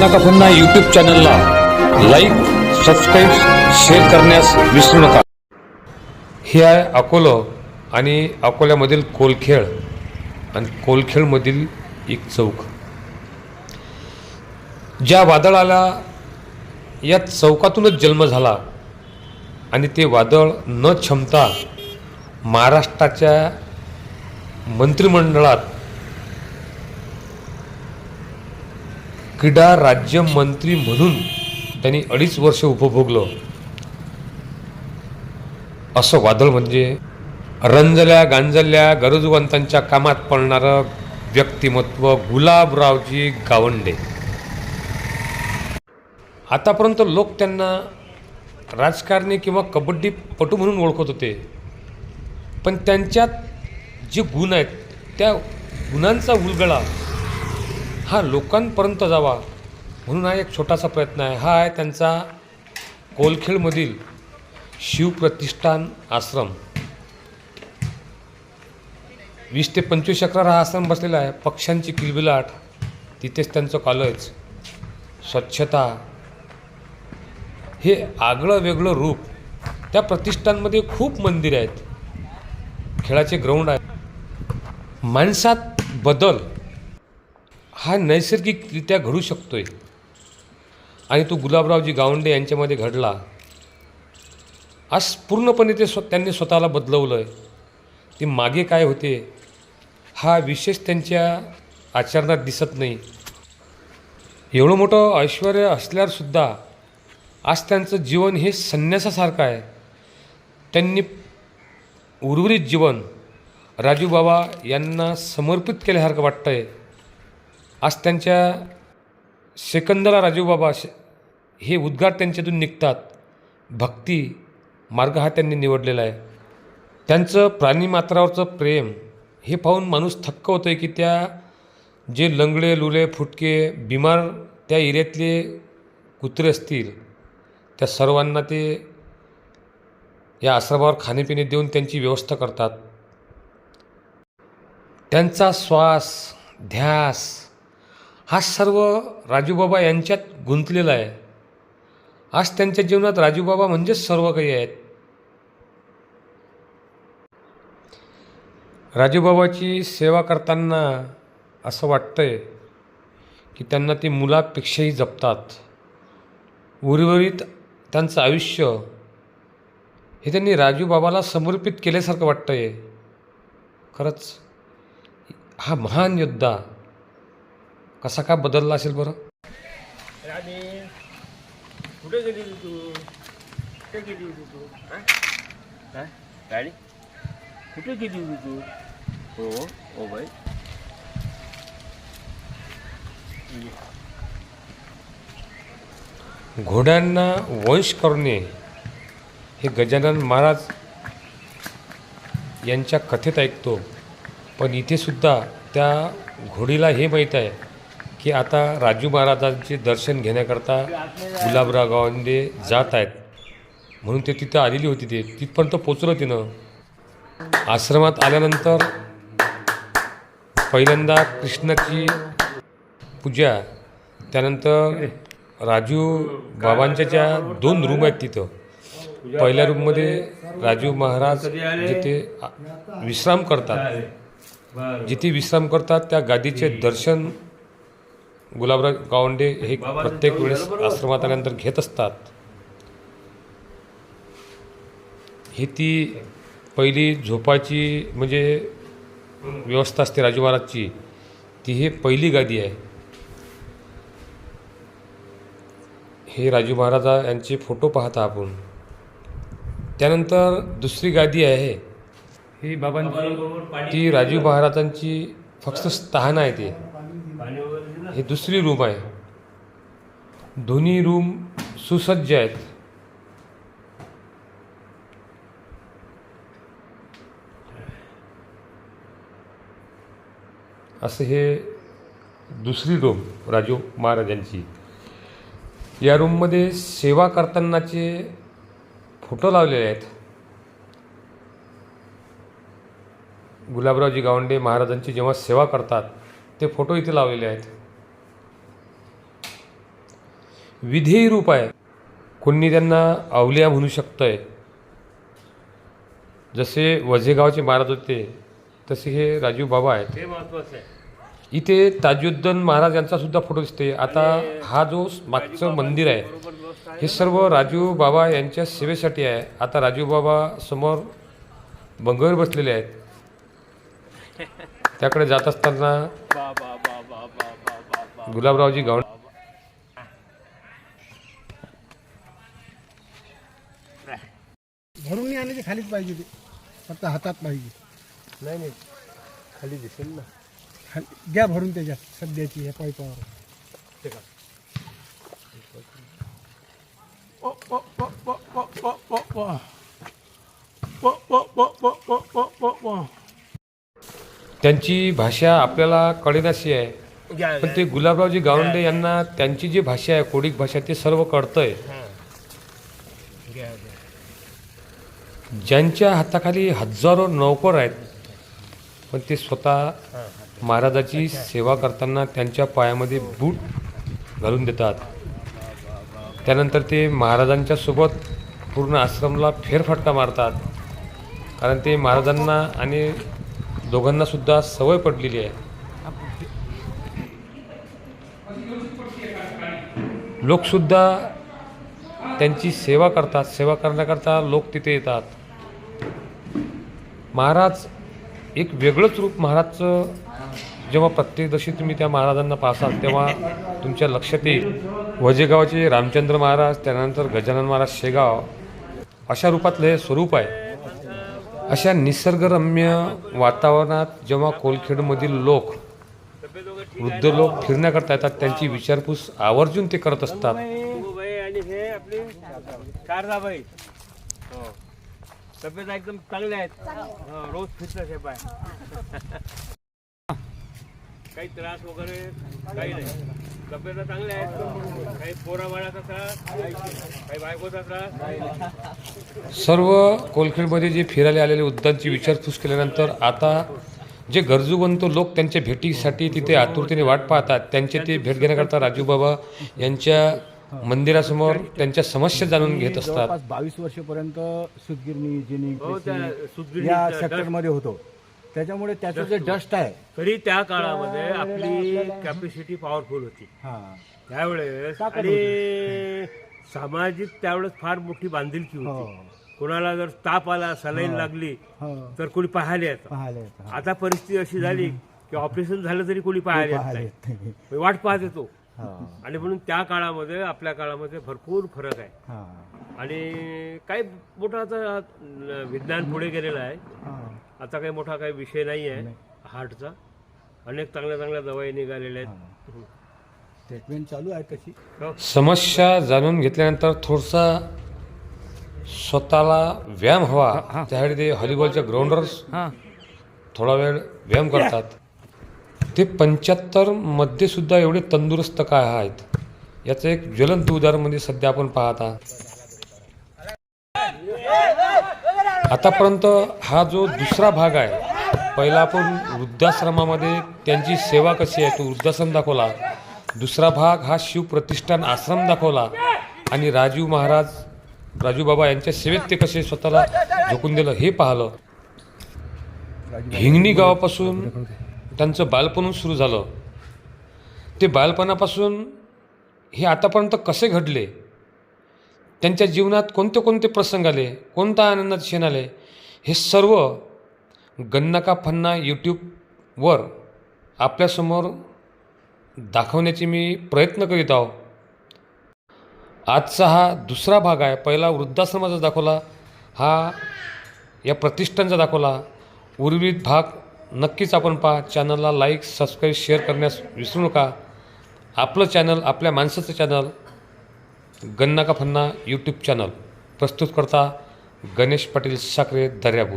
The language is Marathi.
नका पुन्हा यूट्यूब चॅनलला लाईक सबस्क्राईब शेअर करण्यास विसरू नका. हे आहे अकोलं आणि अकोल्यामधील कोलखेळ आणि कोलखेळमधील एक चौक. ज्या वादळाला या चौकातूनच जन्म झाला आणि ते वादळ न क्षमता महाराष्ट्राच्या मंत्रिमंडळात क्रीडा राज्यमंत्री म्हणून त्यांनी अडीच वर्ष उपभोगलं. असं वादळ म्हणजे रंजल्या गांजल्या गरजवंतांच्या कामात पडणारं व्यक्तिमत्व गुलाबरावजी गावंडे. आतापर्यंत लोक त्यांना राजकारणी किंवा कबड्डीपटू म्हणून ओळखत होते. पण त्यांच्यात जे गुण आहेत त्या गुणांचा उलगडा हा लोकांपर्यंत जावा म्हणून हा एक छोटासा प्रयत्न आहे. हा आहे त्यांचा कोलखेडमधील शिवप्रतिष्ठान आश्रम. वीस ते पंचवीस अकरा हा आश्रम बसलेला आहे. पक्ष्यांची किलबिलाट तिथेच त्यांचं कॉलेज स्वच्छता. हे आगळं वेगळं रूप त्या प्रतिष्ठानमध्ये खूप मंदिरं आहेत. खेळाचे ग्राउंड आहेत. माणसात बदल हा नैसर्गिकरित्या घडू शकतो आहे आणि तो गुलाबरावजी गावंडे यांच्यामध्ये घडला. आज पूर्णपणे ते स्व त्यांनी स्वतःला बदलवलं आहे ते मागे काय होते हा विशेष त्यांच्या आचरणात दिसत नाही. एवढं मोठं ऐश्वर असल्यावरसुद्धा आज त्यांचं जीवन हे संन्यासासारखं आहे. त्यांनी उर्वरित जीवन राजूबाबा यांना समर्पित केल्यासारखं वाटतं आहे आज त्यांच्या सेकंदला बाबा श- हे उद्गार त्यांच्यातून निघतात. भक्ती मार्ग हा त्यांनी निवडलेला आहे. त्यांचं प्राणीमात्रावरचं प्रेम हे पाहून माणूस थक्क होतो आहे की त्या जे लंगडे लुले फुटके बिमार त्या एरियातले कुत्रे असतील त्या सर्वांना ते या आश्रमावर खाणेपिणे देऊन त्यांची व्यवस्था करतात. त्यांचा श्वास ध्यास हा सर्व राजूबाबा यांच्यात गुंतलेला आहे. आज त्यांच्या जीवनात राजूबाबा म्हणजेच सर्व काही आहेत. राजूबाबाची सेवा करताना असं वाटतंय की त्यांना ते मुलापेक्षाही जपतात. उर्वरित त्यांचं आयुष्य हे त्यांनी राजूबाबाला समर्पित केल्यासारखं वाटतंय. खरंच हा महान योद्धा कसा का बदलला असेल बरं? कुठे गेली होती तू? कुठे गेली होती तू? हा? हा? कुठे गेली होती तू? हो हो बाई. घोड्यांना वंश करणे हे गजानन महाराज यांच्या कथेत ऐकतो. पण इथे सुद्धा त्या घोडीला हे माहीत आहे की आता राजू महाराजांचे दर्शन घेण्याकरता गुलाबराव गावांमध्ये जात आहेत. म्हणून ते तिथं आलेली होती ते. तिथपर्यंत पोचलं तिनं. आश्रमात आल्यानंतर पहिल्यांदा कृष्णाची पूजा त्यानंतर राजू बाबांच्या ज्या दोन रूम आहेत तिथं. पहिल्या रूममध्ये राजू महाराज जिथे विश्राम करतात जिथे विश्राम करतात त्या गादीचे दर्शन गुलाबराव गावंडे हे प्रत्येक वेळेस आश्रमात आल्यानंतर घेत असतात. ही ती पहिली झोपाची म्हणजे व्यवस्था असते राजू महाराजची ती हे पहिली गादी आहे. हे राजू महाराजा यांचे फोटो पाहता आपण. त्यानंतर दुसरी गादी आहे. ही बाबांची ती राजू महाराजांची फक्त स्थान आहे ते. हे दुसरी रूम आहे. दोन्ही रूम सुसज्ज आहेत. असं हे दुसरी रूम राजू महाराजांची. या रूममध्ये सेवा करतानाचे फोटो लावलेले आहेत. गुलाबरावजी गावंडे महाराजांची जेव्हा सेवा करतात ते फोटो इथे लावलेले आहेत. विधेयी रूप आहे कोणी त्यांना अवलिया म्हणू शकतंय. आहे जसे वझेगावचे महाराज होते तसे हे राजीव बाबा आहेत. हे महत्वाचं आहे. इथे ताजुद्दन महाराज यांचा सुद्धा फोटो दिसते आता हा जो मागचं मंदिर आहे हे सर्व राजीव बाबा यांच्या सेवेसाठी आहे. आता राजीव बाबा समोर बंगळ बसलेले आहेत. त्याकडे जात असताना गुलाबरावजी गावण खालीच पाहिजे ते फक्त हातात पाहिजे नाही नाही खाली दिसेल ना खाली द्या भरून त्याच्यात सध्याची ह्या पाईपावर ओ, ओ, ओ, ओ, ओ, ओ, ओ, ओ. ओ, ओ, ओ, ओ, ओ, ओ, ओ, ओ. त्यांची भाषा आपल्याला कळेनाशी आहे पण ते गुलाबरावजी गावंडे यांना त्यांची जी भाषा आहे कोडिक भाषा ते सर्व कळतंय ज्यांच्या हाताखाली हजारो नौकर आहेत पण ते स्वतः महाराजाची सेवा करताना त्यांच्या पायामध्ये बूट घालून देतात. त्यानंतर ते महाराजांच्या सोबत पूर्ण आश्रमला फेरफटका मारतात. कारण ते महाराजांना आणि दोघांना सुद्धा सवय पडलेली आहे. लोकसुद्धा त्यांची सेवा करतात. सेवा करण्याकरता लोक तिथे येतात. महाराज एक वेगळंच रूप महाराजचं जेव्हा प्रत्येकदशी तुम्ही त्या महाराजांना पाहसाल तेव्हा तुमच्या लक्षात येईल. वजेगावचे रामचंद्र महाराज त्यानंतर गजानन महाराज शेगाव अशा रूपातलं हे स्वरूप आहे. अशा निसर्गरम्य वातावरणात जेव्हा कोलखेडमधील लोक वृद्ध लोक फिरण्याकरता येतात त्यांची विचारपूस आवर्जून ते करत असतात. आपली? शारदाबाई. हो. तब्येत एकदम चांगल्या आहेत. हो, रोज फिरतात हे पाय काही त्रास वगैरे काही नाही. तब्येत चांगल्या आहेत. काही पोराबाळाचा त्रास काही बायकोचा त्रास. नाही. सर्व कोलखेडमध्ये जे फिरायला आलेले वृद्धांची विचारपूस केल्यानंतर आता जे गरजूवंत लोक त्यांच्या भेटीसाठी तिथे आतुरतेने वाट पाहतात त्यांचे ते भेट घेण्याकरता राजूबाबा यांच्या मंदिरासमोर त्यांच्या समस्या जाणून घेत असतात. जवळपास बावीस वर्षपर्यंत सुतगिरणी जिनिंग हो या सेक्टरमध्ये होतो. त्याच्यामुळे त्याचं जे डस्ट आहे तरी त्या काळामध्ये आपली कॅपॅसिटी पॉवरफुल होती. हा. त्यावेळेस आणि सामाजिक त्यावेळेस फार मोठी बांधिलकी हो. होती कोणाला जर ताप आला सलाईन लागली हो. तर कोणी पाहायला येतं. हा. आता परिस्थिती अशी झाली की ऑपरेशन झालं तरी कोणी पाहायला येत वाट पाहत येतो. हा आणि म्हणून त्या काळामध्ये आपल्या काळामध्ये भरपूर फरक आहे. हा. आणि काही मोठा आता विज्ञान पुढे गेलेलं आहे. हा. आता काही मोठा काही विषय नाही आहे हार्टचा. अनेक चांगल्या चांगल्या दवाई निघालेल्या आहेत. ट्रीटमेंट चालू आहे तशी. हो. समस्या जाणून घेतल्यानंतर थोडसा स्वतःला व्यायाम हवा. त्यासाठी ते हॉलीबॉलच्या ग्राउंडवर थोडा वेळ व्यायाम करतात. ते पंच्याहत्तरमध्ये सुद्धा एवढे तंदुरुस्त काय आहेत? याचं एक ज्वलंत उदाहरण म्हणजे सध्या आपण पाहता आतापर्यंत हा जो दुसरा भाग आहे पहिला आपण वृद्धाश्रमामध्ये त्यांची सेवा कशी आहे तो वृद्धाश्रम दाखवला. दुसरा भाग हा शिवप्रतिष्ठान आश्रम दाखवला. आणि राजीव महाराज राजू बाबा यांच्या सेवेत ते कसे स्वतःला झोकून दिलं हे पाहिलं. हिंगणी गावापासून त्यांचं बालपण सुरू झालं. ते बालपणापासून हे आतापर्यंत कसे घडले? त्यांच्या जीवनात कोणते कोणते प्रसंग आले? कोणता आनंदात क्षण आले? हे सर्व गन्नाका फन्ना यूट्यूबवर आपल्यासमोर दाखवण्याचे मी प्रयत्न करीत आहो. आजचा हा दुसरा भाग आहे. पहिला वृद्धाश्रमाचा दाखवला. हा या प्रतिष्ठानचा दाखवला. उर्वरित भाग नक्कीच आपण पहा चॅनलला लाईक सबस्क्राईब शेअर करण्यास विसरू नका. आपलं चॅनल आपल्या माणसाचं चॅनल गन्ना का फन्ना यूट्यूब चॅनल प्रस्तुत करता गणेश पाटील साखरे दर्यापूर.